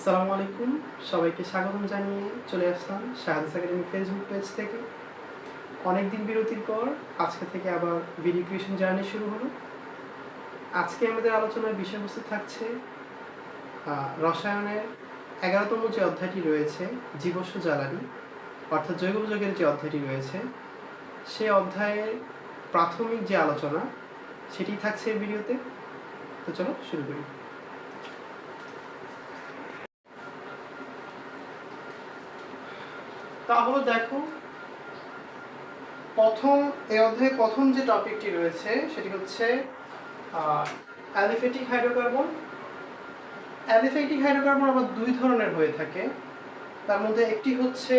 আসসালামু আলাইকুম। সবাইকে স্বাগতম জানিয়ে চলে আসলাম শাহাদাস একাডেমি ফেসবুক পেজ থেকে। অনেকদিন বিরতির পর আজকে থেকে আবার ভিডিও ক্রিয়েশন জার্নি শুরু হলো। আজকে আমাদের আলোচনার বিষয়বস্তু থাকছে রসায়নের এগারোতম যে অধ্যায়টি রয়েছে, জীবস্ব জ্বালানি, অর্থাৎ জৈব যৌগের যে অধ্যায়টি রয়েছে, সে অধ্যায়ের প্রাথমিক যে আলোচনা, সেটি থাকছে ভিডিওতে তো চলো শুরু করি। তাহলে দেখো, প্রথম, এই অধ্যায়ে প্রথম যে টপিকটি রয়েছে, সেটি হচ্ছে অ্যালিফেটিক হাইড্রোকার্বন অ্যালিফেটিক হাইড্রোকার্বন আবার দুই ধরনের হয়ে থাকে। তার মধ্যে একটি হচ্ছে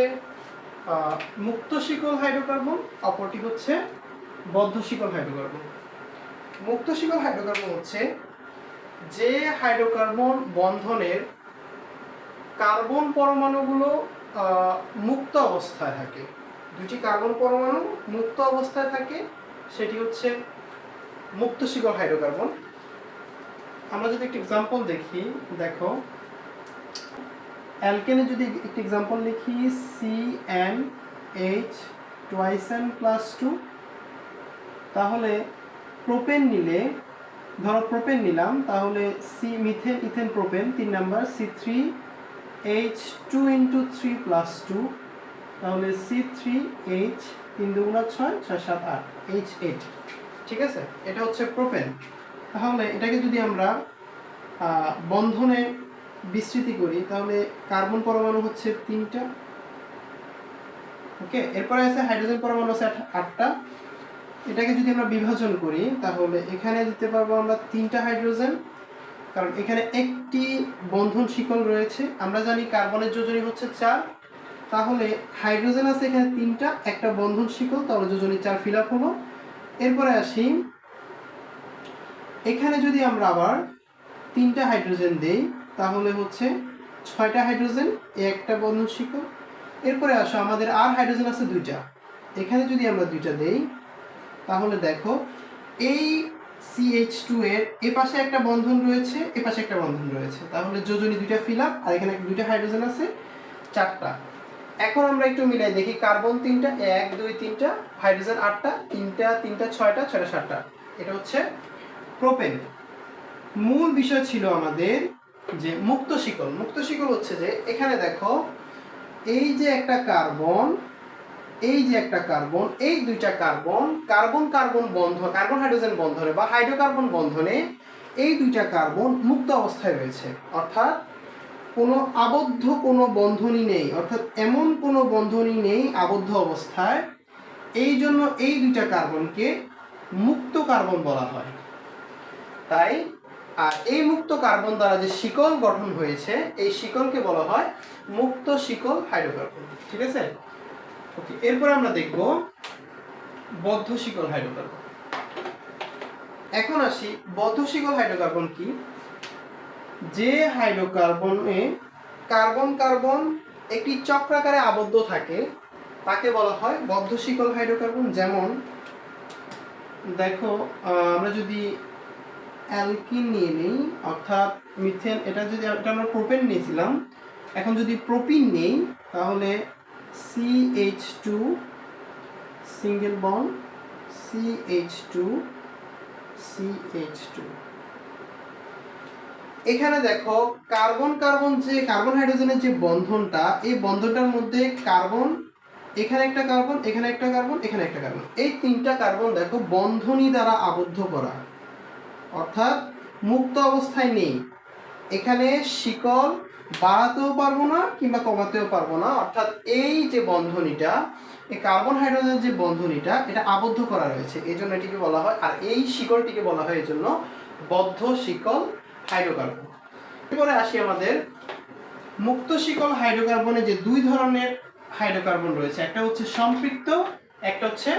মুক্ত শিকল হাইড্রোকার্বন অপরটি হচ্ছে বদ্ধ শিকল হাইড্রোকার্বন মুক্ত শিকল হাইড্রোকার্বন হচ্ছে যে হাইড্রোকার্বন বন্ধনের কার্বন পরমাণুগুলো মুক্ত অবস্থায় থাকে। দুটি কার্বন পরমাণু মুক্ত অবস্থায় থাকে, সেটি হচ্ছে মুক্ত শিকল হাইড্রোকার্বন। আমরা যদি একটি এক্সাম্পল দেখি, দেখো। অ্যালকেনে যদি একটি এক্সাম্পল লিখি C N H twice N plus two তাহলে প্রোপেন নিলে, ধরো প্রোপেন নিলাম, তাহলে সি মিথেন ইথেন প্রোপেন তিন number C three H two into three plus two তাহলে সি থ্রি এইচ তিন দুগুণা ছয় ছয় সাত আট এইচ এইট ঠিক আছে? এটা হচ্ছে প্রোপেন তাহলে এটাকে যদি আমরা বন্ধনে বিস্তৃতি করি, তাহলে কার্বন পরমাণু হচ্ছে তিনটা। ওকে? এরপরে আছে হাইড্রোজেন পরমাণু আছে আট- আটটা। এটাকে যদি আমরা বিভাজন করি, তাহলে এখানে দিতে পারব আমরা তিনটা হাইড্রোজেন কারণ এখানে একটি বন্ধন শিকল রয়েছে। আমরা জানি কার্বনের যোজনী হচ্ছে চার। তাহলে হাইড্রোজেন আছে এখানে তিনটা, একটা বন্ধন শিকল, তাহলে যোজনী চার ফিল আপ হলো। এরপরে আসি, এখানে যদি আমরা আবার তিনটা হাইড্রোজেন দেই, তাহলে হচ্ছে ছয়টা হাইড্রোজেন একটা বন্ধন শিকল। এরপরে আসো, আমাদের আর হাইড্রোজেন আছে দুইটা। এখানে যদি আমরা দুইটা দেই, তাহলে দেখো, এই সিএইচ টু এর এ পাশে একটা বন্ধন রয়েছে এ পাশে একটা বন্ধন রয়েছে। তাহলে যোজনী দুইটা ফিল আপ আর এখানে দুইটা হাইড্রোজেন আছে, চারটা। এখন আমরা একটু মিলাই দেখি কার্বন তিনটা, এক, দুই, তিনটা হাইড্রোজেন আটটা, তিনটা তিনটা, ছয়টা ছয়টা, সাতটা। এটা হচ্ছে প্রোপেন মূল বিষয় ছিল আমাদের যে মুক্ত শিকল। মুক্ত শিকল হচ্ছে যে, এখানে দেখো, এই যে একটা কার্বন এই যে একটা কার্বন, এই দুইটা কার্বন কার্বন কার্বন বন্ধন, কার্বন হাইড্রোজেন বন্ধনে বা হাইড্রোকার্বন বন্ধনে এই দুইটা কার্বন মুক্ত অবস্থায় রয়েছে। অর্থাৎ কোনো আবদ্ধ কোনো বন্ধনই নেই, অর্থাৎ এমন কোনো বন্ধনই নেই আবদ্ধ অবস্থায়। এই জন্য এই দুইটা কার্বনকে মুক্ত কার্বন বলা হয়। তাই, আর এই মুক্ত কার্বন দ্বারা যে শিকল গঠন হয়েছে, এই শিকলকে বলা হয় মুক্ত শিকল হাইড্রোকার্বন। ঠিক আছে? ওকে এরপরে আমরা দেখব বদ্ধ শিকল হাইড্রোকার্বন। এখন আসি বদ্ধ শিকল হাইড্রোকার্বন কি? যে হাইড্রোকার্বনে কার্বন কার্বন একটি চক্রাকারে আবদ্ধ থাকে, তাকে বলা হয় বদ্ধ শিকল হাইড্রোকার্বন। যেমন, দেখো আমরা যদি অ্যালকিন নিয়ে নিই, অর্থাৎ মিথেন, এটা যদি, এটা আমরা প্রোপেন নিয়েছিলাম, এখন যদি প্রোপিন নেই, তাহলে C H two single bond C H two C H two এখানে দেখো, কার্বন কার্বন যে, কার্বন হাইড্রোজেনের যে বন্ধনটা, এই বন্ধনটার মধ্যে কার্বন, এখানে একটা কার্বন, এখানে একটা কার্বন, এখানে একটা কার্বন। এই তিনটা কার্বন দেখো বন্ধনী দ্বারা আবদ্ধ করা। অর্থাৎ মুক্ত অবস্থায় নেই। এখানে শিকল বাড়াতেও পারব না কিংবা কমাতেও পারব না। অর্থাৎ এই যে বন্ধনীটা, এই কার্বন হাইড্রোজেন যে বন্ধনীটা, এটা আবদ্ধ করা রয়েছে। এই জন্য এটিকে বলা হয়, আর এই শিকলটিকে বলা হয় এই জন্য বদ্ধ শিকল হাইড্রোকার্বন এরপরে আসি আমাদের মুক্ত শিকল হাইড্রোকার্বনে যে দুই ধরনের হাইড্রোকার্বন রয়েছে। একটা হচ্ছে সম্পৃক্ত, একটা হচ্ছে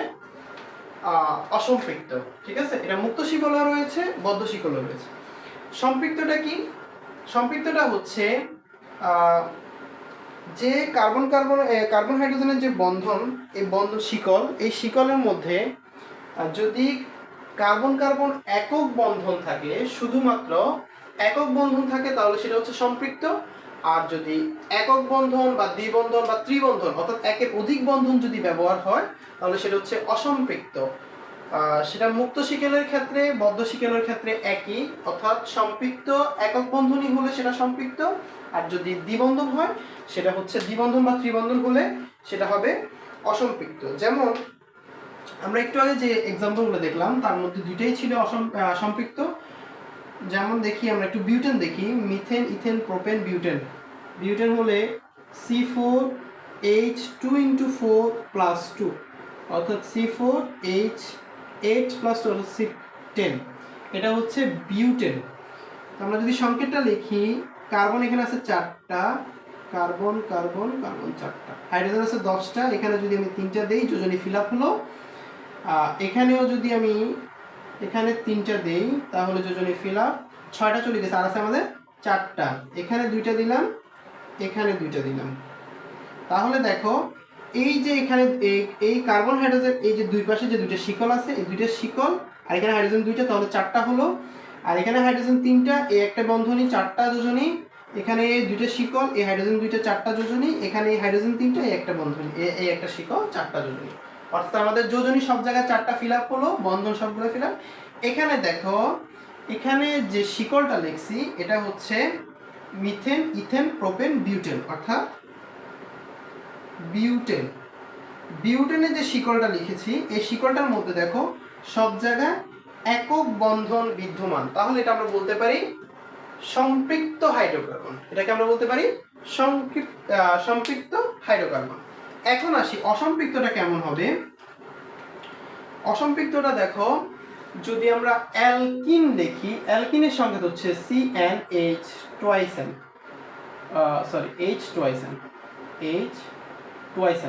অসম্পৃক্ত। ঠিক আছে? এটা মুক্ত শিকলও রয়েছে, বদ্ধ শিকলও রয়েছে। সম্পৃক্তটা কি? সম্পৃক্তটা হচ্ছে যে কার্বন কার্বন কার্বন হাইড্রোজেনের যে বন্ধন, এই বন্ধন শিকল, এই শিকলের মধ্যে যদি কার্বন কার্বন একক বন্ধন থাকে, শুধুমাত্র একক বন্ধন থাকে, তাহলে সেটা হচ্ছে সম্পৃক্ত। আর যদি একক বন্ধন বা দ্বিবন্ধন বা ত্রিবন্ধন, অর্থাৎ একের অধিক বন্ধন যদি ব্যবহার হয়, তাহলে সেটা হচ্ছে অসম্পৃক্ত। সেটা মুক্ত শিকেলের ক্ষেত্রে, বদ্ধ শিকেলের ক্ষেত্রে একই, অর্থাৎ সম্পৃক্ত একক বন্ধনী হলে সেটা সম্পৃক্ত, আর যদি দ্বিবন্ধন হয়, সেটা হচ্ছে দ্বিবন্ধন বা ত্রিবন্ধন হলে সেটা হবে অসম্পৃক্ত। যেমন, আমরা একটু আগে যে এক্সাম্পলগুলো দেখলাম, তার মধ্যে দুইটাই ছিল অসম সম্পৃক্ত। যেমন দেখি, আমরা একটু বিউটেন দেখি, methane, ethane, propane, butane. Butane হলে C four H two into four plus two, অর্থাৎ C four H eight plus ten এটা হচ্ছে বিউটেন আমরা যদি সংকেতটা লিখি কার্বন এখানে আছে চারটা কার্বন কার্বন কার্বন চারটা। হাইড্রোজেন আছে দশটা, এখানে যদি আমি তিনটা দেই, যোজনী ফিল আপ হলো। এখানেও যদি আমি এখানে তিনটা দেই, তাহলে যোজনী ফিল আপ ছয়টা চলে গেছে, আর আছে আমাদের চারটা। এখানে দুইটা দিলাম, এখানে দুইটা দিলাম। তাহলে দেখো এই যে এখানে, এই- কার্বন হাইড্রোজেন এই যে দুই পাশে যে দুইটা শিকল আছে, এই দুইটা শিকল, আর এখানে হাইড্রোজেন দুইটা, তাহলে চারটা হলো। আর এখানে হাইড্রোজেন তিনটা, এই একটা বন্ধনী, চারটা যোজনী এখানে দুইটা শিকল, এই হাইড্রোজেন দুইটা, চারটা যোজনী এখানে এই হাইড্রোজেন তিনটা, এই একটা বন্ধনী, এই একটা শিকল, চারটা যোজনী অর্থাৎ আমাদের যোজনী সব জায়গায় চারটা ফিল আপ হলো, বন্ধন সবগুলো ফিল আপ এখানে দেখো, এখানে যে শিকলটা লিখছি, এটা হচ্ছে মিথেন ইথেন প্রোপেন বিউটেন অর্থাৎ বিউটেন। বিউটেনের যে শিকলটা লিখেছি, এই শিকলটার মধ্যে দেখো সব জায়গায় একক বন্ধন বিদ্যমান। তাহলে এটা আমরা বলতে পারি সম্পৃক্ত হাইড্রোকার্বন। এটাকে আমরা বলতে পারি সম্পৃক্ত হাইড্রোকার্বন। এখন আসি, অসম্পৃক্তটা কেমন হবে? অসম্পৃক্তটা দেখো, যদি আমরা অ্যালকিন দেখি, অ্যালকিনের সংকেত হচ্ছে C N H twice N sorry H twice N H twice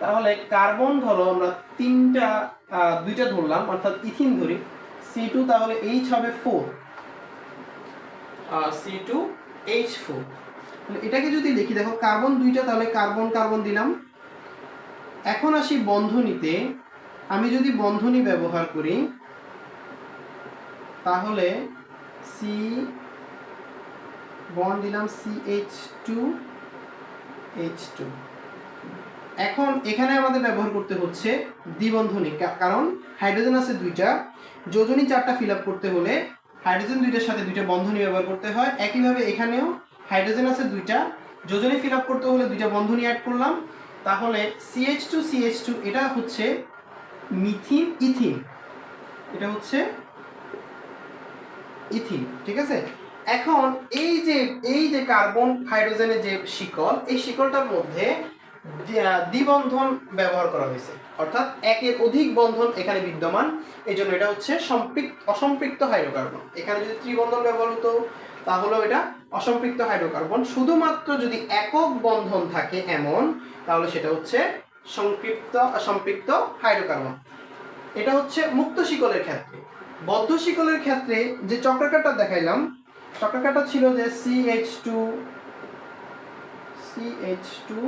তাহলে কার্বন ধরো আমরা তিনটা দুইটা ধরলাম অর্থাৎ ইথিন ধরি। সি টু তাহলে এইচ হবে four C two H four এটাকে যদি লিখি দেখো কার্বন দুইটা তাহলে কার্বন কার্বন দিলাম। এখন আসি বন্ধনীতে। আমি যদি বন্ধনী ব্যবহার করি তাহলে সি বন্ড দিলাম C H two H two এখন এখানে আমাদের ব্যবহার করতে হচ্ছে দ্বিবন্ধনী কারণ হাইড্রোজেন আছে দুইটা। যোজনী চারটা ফিল করতে হলে হাইড্রোজেন দুইটার সাথে দুইটা বন্ধনী ব্যবহার করতে হয়। একইভাবে এখানেও হাইড্রোজেন আছে দুইটা। যোজনী ফিল করতে হলে দুইটা বন্ধনী অ্যাড করলাম। তাহলে সিএইচ টু সিএইচ টু এটা হচ্ছে মিথিন ইথিন এটা হচ্ছে ইথিন ঠিক আছে? এখন এই যে এই যে কার্বন হাইড্রোজেনের যে শিকল, এই শিকলটার মধ্যে দ্বিবন্ধন ব্যবহার করা হয়েছে। অর্থাৎ একের অধিক বন্ধন এখানে বিদ্যমান। এই জন্য এটা হচ্ছে সম্পৃক্ত, অসম্পৃক্ত হাইড্রোকার্বন। এখানে যদি ত্রিবন্ধন ব্যবহার হতো, তাহলেও এটা অসম্পৃক্ত হাইড্রোকার্বন। শুধুমাত্র যদি একক বন্ধন থাকে এমন, তাহলে সেটা হচ্ছে সংক্ষিপ্ত সম্পৃক্ত হাইড্রোকার্বন। এটা হচ্ছে মুক্ত শিকলের ক্ষেত্রে। বদ্ধ শিকলের ক্ষেত্রে যে চক্রাকারটা দেখাইলাম, চক্রাকারটা ছিল যে C H two C H two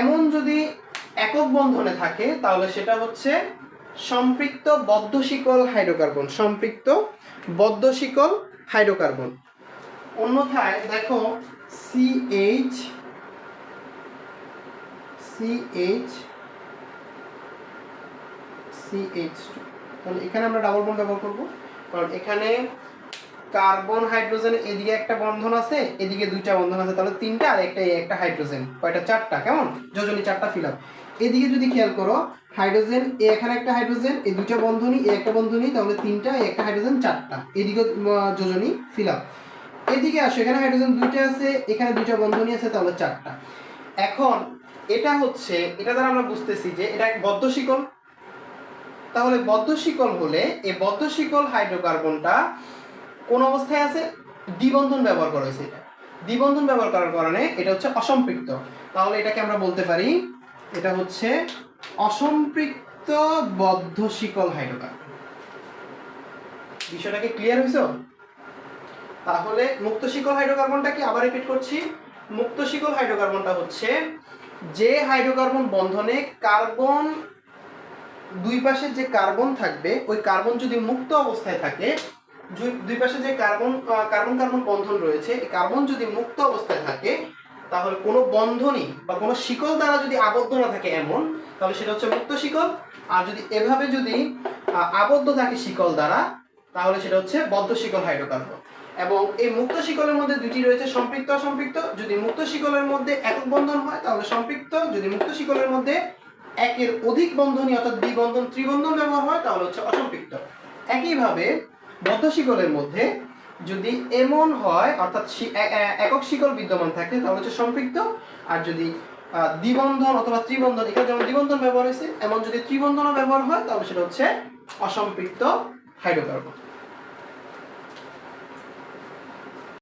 এমন যদি একক বন্ধনে থাকে, তাহলে সেটা হচ্ছে সম্পৃক্ত বদ্ধ শিকল হাইড্রোকার্বন, সম্পৃক্ত বদ্ধ শিকল হাইড্রোকার্বন। অন্যথায় দেখো C H C H C H two তাহলে এখানে আমরা ডাবল বন্ড ব্যবহার করব। কারণ এখানে কার্বন, হাইড্রোজেন, এদিকে একটা বন্ধন আছে, এদিকে দুইটা বন্ধন আছে, তাহলে তিনটা আর একটা একটা হাইড্রোজেন, কয়টা? চারটা, কেমন? যোজনী চারটা ফিল আপ এদিকে যদি খেয়াল করো, হাইড্রোজেন এখানে একটা হাইড্রোজেন, এই দুইটা বন্ধনী, এ একটা বন্ধনী, তাহলে তিনটা একটা হাইড্রোজেন, চারটা, এদিকে যোজনী ফিল আপ এদিকে আসো, এখানে হাইড্রোজেন দুইটা আছে, এখানে দুইটা বন্ধনী আছে, তাহলে চারটা। এখন, এটা হচ্ছে, এটা দ্বারা আমরা বুঝতেছি যে এটা বদ্ধ শিকল। তাহলে বদ্ধ শিকল হলে, এই বদ্ধ শিকল হাইড্রোকার্বনটা কোন অবস্থায় আছে? দ্বিবন্ধন ব্যবহার করা হয়েছে এটা। দ্বিবন্ধন ব্যবহার করার কারণে এটা হচ্ছে অসম্পৃক্ত। তাহলে এটাকে আমরা বলতে পারি, এটা হচ্ছে অসম্পৃক্ত বদ্ধ শিকল হাইড্রোকার্বন। বিষয়টাকে ক্লিয়ার হয়েছে তাহলে মুক্ত শিকল হাইড্রোকার্বনটা কি আবার রিপিট করছি? মুক্ত শিকল হাইড্রোকার্বনটা হচ্ছে যে হাইড্রোকার্বন বন্ধনে কার্বন, দুই পাশে যে কার্বন থাকবে, ওই কার্বন যদি মুক্ত অবস্থায় থাকে দুই- পাশে যে কার্বন কার্বন কার্বন বন্ধন রয়েছে, এই কার্বন যদি মুক্ত অবস্থায় থাকে, তাহলে কোনো বন্ধনই বা কোনো শিকল দ্বারা যদি আবদ্ধ না থাকে এমন, তাহলে সেটা হচ্ছে মুক্ত শিকল। আর যদি এভাবে যদি আবদ্ধ থাকে শিকল দ্বারা, তাহলে সেটা হচ্ছে বদ্ধ শিকল হাইড্রোকার্বন। এবং এই মুক্ত শিকলের মধ্যে দুটি রয়েছে, সম্পৃক্ত অসম্পৃক্ত। যদি মুক্ত শিকলের মধ্যে একক বন্ধন হয়, তাহলে সম্পৃক্ত। যদি মুক্ত শিকলের মধ্যে একের অধিক বন্ধনী অর্থাৎ দ্বিবন্ধন ত্রিবন্ধন ব্যবহার হয়, তাহলে হচ্ছে অসম্পৃক্ত। একইভাবে বদ্ধ শিকলের মধ্যে যদি এমন হয়, অর্থাৎ একক শিকল বিদ্যমান থাকে, তাহলে হচ্ছে সম্পৃক্ত। আর যদি দ্বিবন্ধন অথবা ত্রিবন্ধন, এখানে যেমন দ্বিবন্ধন ব্যবহার হয়েছে, এমন যদি ত্রিবন্ধনও ব্যবহার হয়, তাহলে সেটা হচ্ছে অসম্পৃক্ত হাইড্রোকার্বন